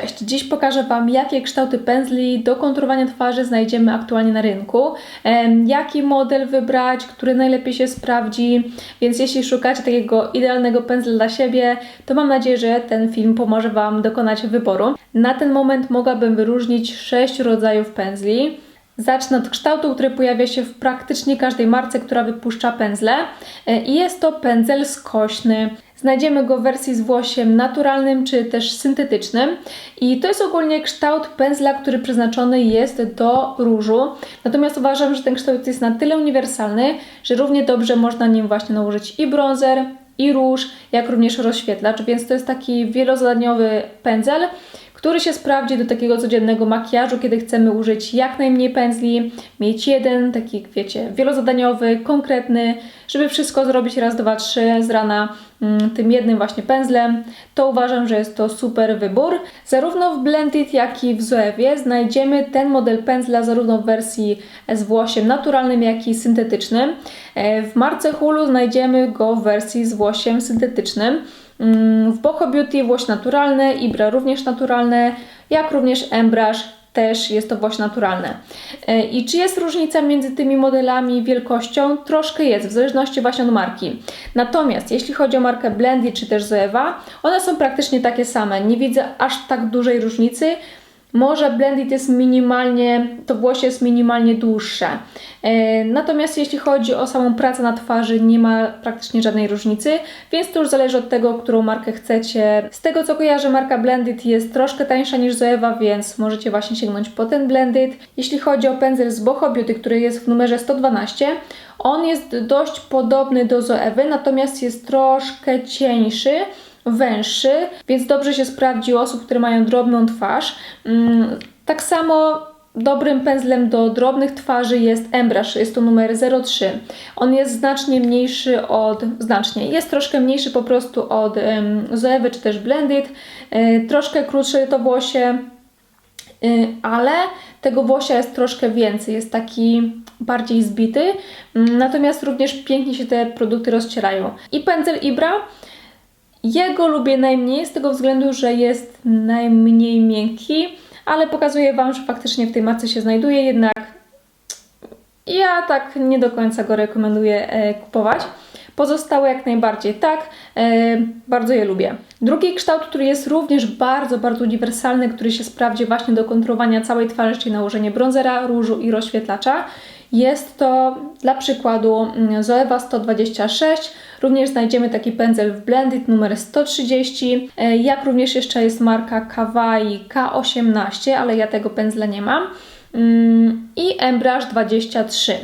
Cześć, dziś pokażę Wam, jakie kształty pędzli do konturowania twarzy znajdziemy aktualnie na rynku, jaki model wybrać, który najlepiej się sprawdzi, więc jeśli szukacie takiego idealnego pędzla dla siebie, to mam nadzieję, że ten film pomoże Wam dokonać wyboru. Na ten moment mogłabym wyróżnić 6 rodzajów pędzli. Zacznę od kształtu, który pojawia się w praktycznie każdej marce, która wypuszcza pędzle E, i jest to pędzel skośny. Znajdziemy go w wersji z włosiem naturalnym czy też syntetycznym i to jest ogólnie kształt pędzla, który przeznaczony jest do różu. Natomiast uważam, że ten kształt jest na tyle uniwersalny, że równie dobrze można nim właśnie nałożyć i bronzer, i róż, jak również rozświetlacz, więc to jest taki wielozadaniowy pędzel, który się sprawdzi do takiego codziennego makijażu, kiedy chcemy użyć jak najmniej pędzli, mieć jeden, taki wiecie, wielozadaniowy, konkretny, żeby wszystko zrobić raz, dwa, trzy z rana mm, tym jednym właśnie pędzlem, to uważam, że jest to super wybór. Zarówno w Blended, jak i w Zoewie znajdziemy ten model pędzla zarówno w wersji z włosiem naturalnym, jak i syntetycznym. E, W marce Hulu znajdziemy go w wersji z włosiem syntetycznym. Mm, W Boho Beauty włoś naturalne, Ibra również naturalne, jak również Embrush też jest to włoś naturalne. E, I czy jest różnica między tymi modelami wielkością? Troszkę jest, w zależności właśnie od marki. Natomiast jeśli chodzi o markę Blendy czy też Zoewa, one są praktycznie takie same. Nie widzę aż tak dużej różnicy. Może Blended jest minimalnie, to włosie jest minimalnie dłuższe. E, Natomiast jeśli chodzi o samą pracę na twarzy, nie ma praktycznie żadnej różnicy, więc to już zależy od tego, którą markę chcecie. Z tego co kojarzę, marka Blended jest troszkę tańsza niż Zoewa, więc możecie właśnie sięgnąć po ten Blended. Jeśli chodzi o pędzel z Boho Beauty, który jest w numerze 112, on jest dość podobny do Zoewy, natomiast jest troszkę cieńszy węższy, więc dobrze się sprawdzi u osób, które mają drobną twarz. Mm, Tak samo dobrym pędzlem do drobnych twarzy jest Embrush, jest to numer 03. On jest znacznie mniejszy od, znacznie, jest troszkę mniejszy po prostu od um, Zoewy czy też Blended, e, troszkę krótsze to włosie, Y, ale tego włosia jest troszkę więcej, jest taki bardziej zbity, Mm, natomiast również pięknie się te produkty rozcierają. I pędzel Ibra, jego lubię najmniej z tego względu, że jest najmniej miękki, ale pokazuję Wam, że faktycznie w tej marce się znajduje, jednak ja tak nie do końca go rekomenduję e, kupować. Pozostałe jak najbardziej tak, e, bardzo je lubię. Drugi kształt, który jest również bardzo, bardzo uniwersalny, który się sprawdzi właśnie do kontrolowania całej twarzy, czyli nałożenie bronzera, różu i rozświetlacza, jest to dla przykładu mm, Zoewa 126. Również znajdziemy taki pędzel w Blended numer 130, e, jak również jeszcze jest marka Kawaii K18, ale ja tego pędzla nie mam. Mm, i Embrush 23.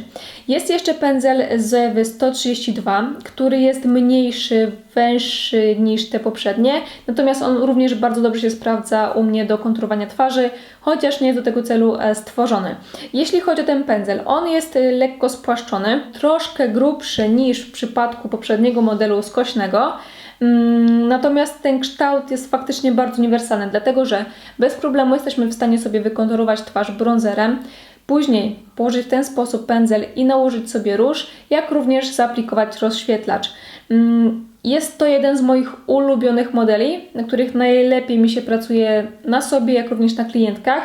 Jest jeszcze pędzel z Zoewy 132, który jest mniejszy, węższy niż te poprzednie, natomiast on również bardzo dobrze się sprawdza u mnie do konturowania twarzy, chociaż nie jest do tego celu e, stworzony. Jeśli chodzi o ten pędzel, on jest e, lekko spłaszczony, troszkę grubszy niż w przypadku poprzedniego modelu skośnego, Natomiast ten kształt jest faktycznie bardzo uniwersalny, dlatego że bez problemu jesteśmy w stanie sobie wykonturować twarz bronzerem, później położyć w ten sposób pędzel i nałożyć sobie róż, jak również zaaplikować rozświetlacz. Mm, Jest to jeden z moich ulubionych modeli, na których najlepiej mi się pracuje na sobie, jak również na klientkach,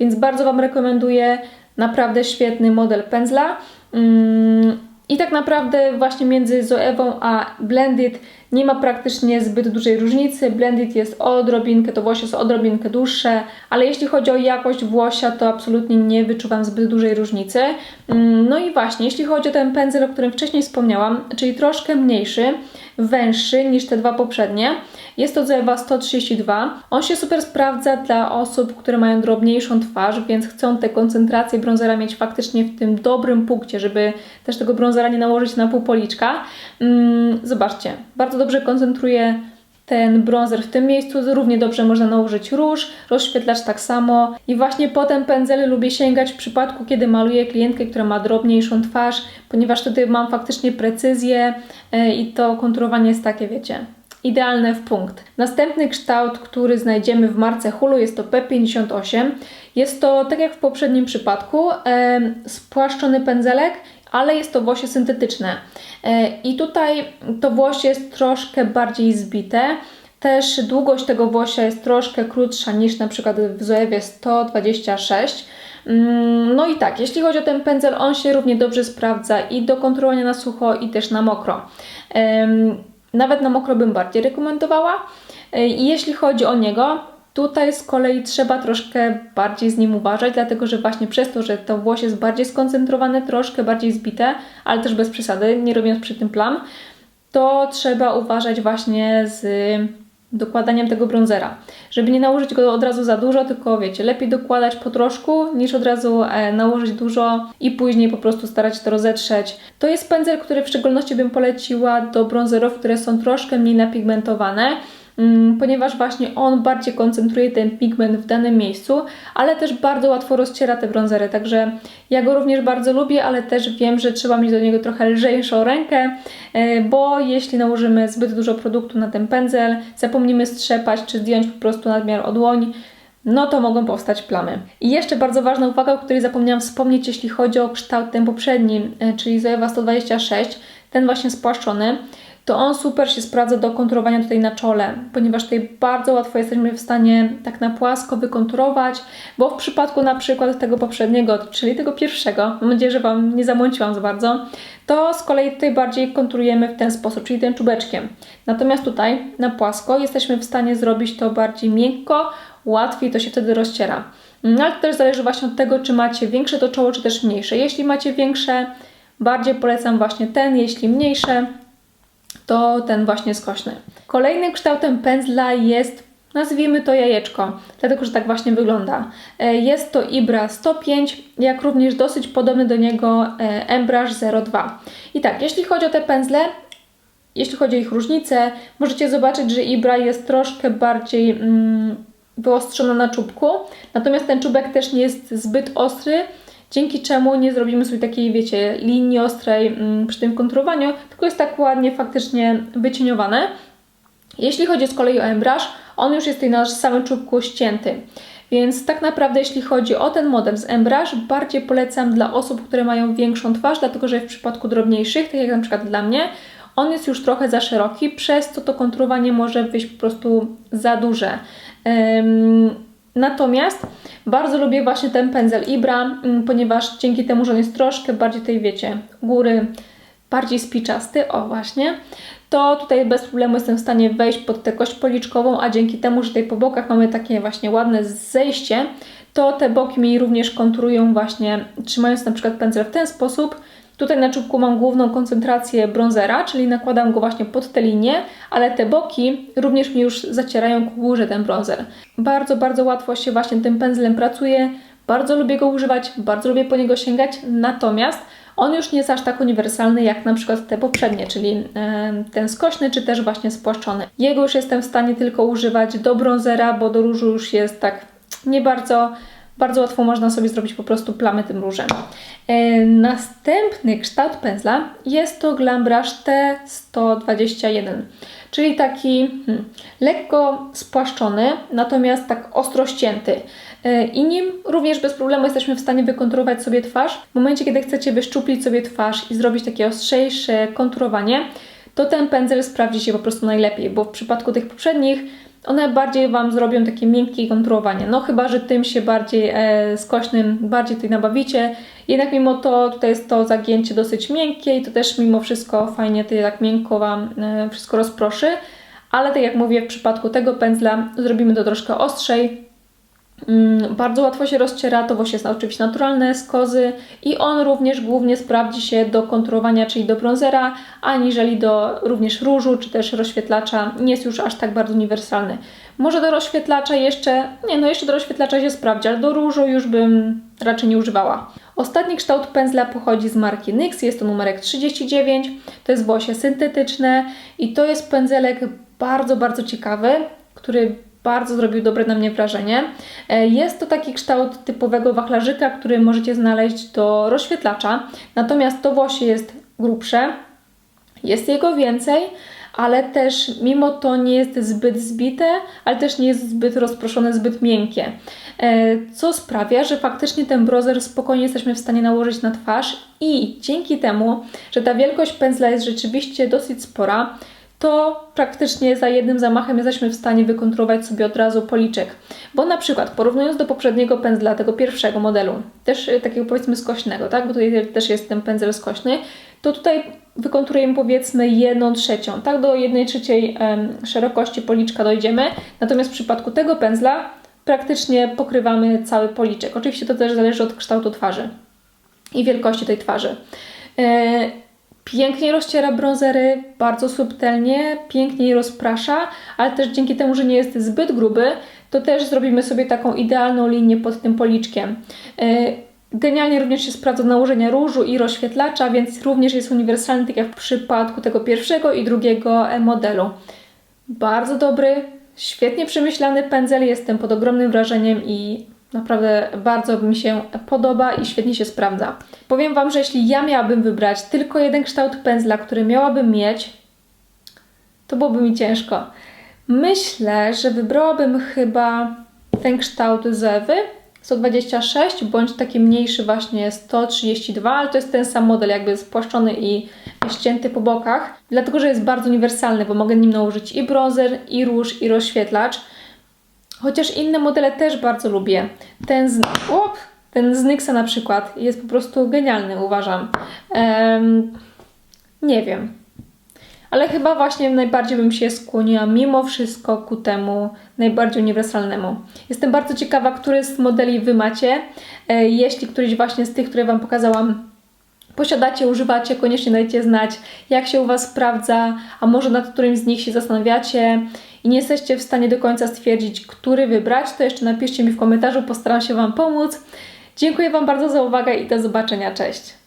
więc bardzo Wam rekomenduję naprawdę świetny model pędzla. Mm, I tak naprawdę właśnie między Zoewą a Blended nie ma praktycznie zbyt dużej różnicy. Blended jest odrobinkę, to włosie są odrobinkę dłuższe, ale jeśli chodzi o jakość włosia, to absolutnie nie wyczuwam zbyt dużej różnicy. Mm, No i właśnie, jeśli chodzi o ten pędzel, o którym wcześniej wspomniałam, czyli troszkę mniejszy, węższy niż te dwa poprzednie, jest to Zoewa 132. On się super sprawdza dla osób, które mają drobniejszą twarz, więc chcą tę koncentrację bronzera mieć faktycznie w tym dobrym punkcie, żeby też tego bronzera nie nałożyć na pół policzka. Mm, Zobaczcie, bardzo dobrze koncentruje ten bronzer w tym miejscu. Równie dobrze można nałożyć róż, rozświetlacz tak samo. I właśnie po ten pędzel lubię sięgać w przypadku, kiedy maluję klientkę, która ma drobniejszą twarz, ponieważ wtedy mam faktycznie precyzję e, i to konturowanie jest takie, wiecie, idealne w punkt. Następny kształt, który znajdziemy w marce Hulu jest to P58. Jest to, tak jak w poprzednim przypadku, em, spłaszczony pędzelek, ale jest to włosie syntetyczne. E, I tutaj to włosie jest troszkę bardziej zbite, Też długość tego włosia jest troszkę krótsza niż na przykład w Zoewie 126. Mm, No i tak, jeśli chodzi o ten pędzel, on się równie dobrze sprawdza i do kontrolowania na sucho, i też na mokro. Nawet na mokro bym bardziej rekomendowała. E, jeśli chodzi o niego, tutaj z kolei trzeba troszkę bardziej z nim uważać, dlatego że właśnie przez to, że to włos jest bardziej skoncentrowane, troszkę bardziej zbite, ale też bez przesady, nie robiąc przy tym plam, to trzeba uważać właśnie z dokładaniem tego bronzera. Żeby nie nałożyć go od razu za dużo, tylko wiecie, lepiej dokładać po troszku, niż od razu e, nałożyć dużo i później po prostu starać się to rozetrzeć. To jest pędzel, który w szczególności bym poleciła do bronzerów, które są troszkę mniej napigmentowane, ponieważ właśnie on bardziej koncentruje ten pigment w danym miejscu, ale też bardzo łatwo rozciera te bronzery, także ja go również bardzo lubię, ale też wiem, że trzeba mieć do niego trochę lżejszą rękę, e, bo jeśli nałożymy zbyt dużo produktu na ten pędzel, zapomnimy strzepać czy zdjąć po prostu nadmiar od dłoń, no to mogą powstać plamy. I jeszcze bardzo ważna uwaga, o której zapomniałam wspomnieć, jeśli chodzi o kształt ten poprzedni, e, czyli Zoewa 126, ten właśnie spłaszczony, to on super się sprawdza do konturowania tutaj na czole, ponieważ tutaj bardzo łatwo jesteśmy w stanie tak na płasko wykonturować, bo w przypadku na przykład tego poprzedniego, czyli tego pierwszego, mam nadzieję, że Wam nie zamąciłam za bardzo, to z kolei tutaj bardziej konturujemy w ten sposób, czyli tym czubeczkiem. Natomiast tutaj na płasko jesteśmy w stanie zrobić to bardziej miękko, łatwiej to się wtedy rozciera. No ale to też zależy właśnie od tego, czy macie większe to czoło, czy też mniejsze. Jeśli macie większe, bardziej polecam właśnie ten, jeśli mniejsze, to ten właśnie skośny. Kolejnym kształtem pędzla jest, nazwijmy to jajeczko, dlatego że tak właśnie wygląda. E, Jest to Ibra 105, jak również dosyć podobny do niego e, Embrush 02. I tak, jeśli chodzi o te pędzle, jeśli chodzi o ich różnice, możecie zobaczyć, że Ibra jest troszkę bardziej mm, wyostrzona na czubku, natomiast ten czubek też nie jest zbyt ostry, dzięki czemu nie zrobimy sobie takiej, wiecie, linii ostrej mm, przy tym konturowaniu, tylko jest tak ładnie faktycznie wycieniowane. Jeśli chodzi z kolei o embrush, on już jest tutaj na samym czubku ścięty. Więc tak naprawdę, jeśli chodzi o ten model z embrush, bardziej polecam dla osób, które mają większą twarz, dlatego że w przypadku drobniejszych, tak jak na przykład dla mnie, on jest już trochę za szeroki, przez co to konturowanie może wyjść po prostu za duże. Natomiast bardzo lubię właśnie ten pędzel Ibra, mm, ponieważ dzięki temu, że on jest troszkę bardziej tej, wiecie, góry, bardziej spiczasty, o właśnie, to tutaj bez problemu jestem w stanie wejść pod tę kość policzkową, a dzięki temu, że tutaj po bokach mamy takie właśnie ładne zejście, to te boki mi również konturują właśnie, trzymając na przykład pędzel w ten sposób, Tutaj na czubku mam główną koncentrację bronzera, czyli nakładam go właśnie pod tę linię, ale te boki również mi już zacierają ku górze ten bronzer. Bardzo, bardzo łatwo się właśnie tym pędzlem pracuje, bardzo lubię go używać, bardzo lubię po niego sięgać, natomiast on już nie jest aż tak uniwersalny jak na przykład te poprzednie, czyli e, ten skośny czy też właśnie spłaszczony. Jego już jestem w stanie tylko używać do bronzera, bo do różu już jest tak nie bardzo bardzo łatwo można sobie zrobić po prostu plamy tym różem. E, następny kształt pędzla jest to Glam Brush T121, czyli taki hmm, lekko spłaszczony, natomiast tak ostro ścięty. E, I nim również bez problemu jesteśmy w stanie wykonturować sobie twarz. W momencie, kiedy chcecie wyszczuplić sobie twarz i zrobić takie ostrzejsze konturowanie, to ten pędzel sprawdzi się po prostu najlepiej, bo w przypadku tych poprzednich one bardziej Wam zrobią takie miękkie konturowanie. No chyba, że tym się bardziej e, skośnym, bardziej tutaj nabawicie. Jednak mimo to tutaj jest to zagięcie dosyć miękkie i to też mimo wszystko fajnie tutaj tak miękko Wam e, wszystko rozproszy. Ale tak jak mówię, w przypadku tego pędzla zrobimy to troszkę ostrzej, Bardzo łatwo się rozciera, to właśnie jest oczywiście naturalne z kozy i on również głównie sprawdzi się do konturowania, czyli do bronzera, aniżeli do również różu czy też rozświetlacza. Nie jest już aż tak bardzo uniwersalny. Może do rozświetlacza jeszcze, nie no jeszcze do rozświetlacza się sprawdzi, ale do różu już bym raczej nie używała. Ostatni kształt pędzla pochodzi z marki NYX, jest to numerek 39, to jest włosie syntetyczne i to jest pędzelek bardzo, bardzo ciekawy, który bardzo zrobił dobre na mnie wrażenie. E, Jest to taki kształt typowego wachlarzyka, który możecie znaleźć do rozświetlacza, natomiast to włosie jest grubsze, jest jego więcej, ale też mimo to nie jest zbyt zbite, ale też nie jest zbyt rozproszone, zbyt miękkie. E, Co sprawia, że faktycznie ten brozer spokojnie jesteśmy w stanie nałożyć na twarz i dzięki temu, że ta wielkość pędzla jest rzeczywiście dosyć spora, to praktycznie za jednym zamachem jesteśmy w stanie wykonturować sobie od razu policzek. Bo na przykład porównując do poprzedniego pędzla, tego pierwszego modelu, też y, takiego powiedzmy skośnego, tak? bo tutaj też jest ten pędzel skośny, to tutaj wykonturujemy powiedzmy jedną trzecią, tak? Do jednej trzeciej szerokości policzka dojdziemy. Natomiast w przypadku tego pędzla praktycznie pokrywamy cały policzek. Oczywiście to też zależy od kształtu twarzy i wielkości tej twarzy. E, Pięknie rozciera brązery, bardzo subtelnie, pięknie je rozprasza, ale też dzięki temu, że nie jest zbyt gruby, to też zrobimy sobie taką idealną linię pod tym policzkiem. E, Genialnie również się sprawdza do nałożenia różu i rozświetlacza, więc również jest uniwersalny, tak jak w przypadku tego pierwszego i drugiego e, modelu. Bardzo dobry, świetnie przemyślany pędzel, jestem pod ogromnym wrażeniem i naprawdę bardzo mi się podoba i świetnie się sprawdza. Powiem Wam, że jeśli ja miałabym wybrać tylko jeden kształt pędzla, który miałabym mieć, to byłoby mi ciężko. Myślę, że wybrałabym chyba ten kształt Zewy 126 bądź taki mniejszy właśnie 132, ale to jest ten sam model jakby spłaszczony i ścięty po bokach, dlatego że jest bardzo uniwersalny, bo mogę nim nałożyć i bronzer, i róż, i rozświetlacz. Chociaż inne modele też bardzo lubię. Ten z, o, ten z Nyxa na przykład jest po prostu genialny, uważam. Em, nie wiem. Ale chyba właśnie najbardziej bym się skłoniła mimo wszystko ku temu najbardziej uniwersalnemu. Jestem bardzo ciekawa, który z modeli Wy macie. E, Jeśli któryś właśnie z tych, które Wam pokazałam, posiadacie, używacie, koniecznie dajcie znać, jak się u Was sprawdza, a może nad którymś z nich się zastanawiacie i nie jesteście w stanie do końca stwierdzić, który wybrać, to jeszcze napiszcie mi w komentarzu, postaram się Wam pomóc. Dziękuję Wam bardzo za uwagę i do zobaczenia, cześć!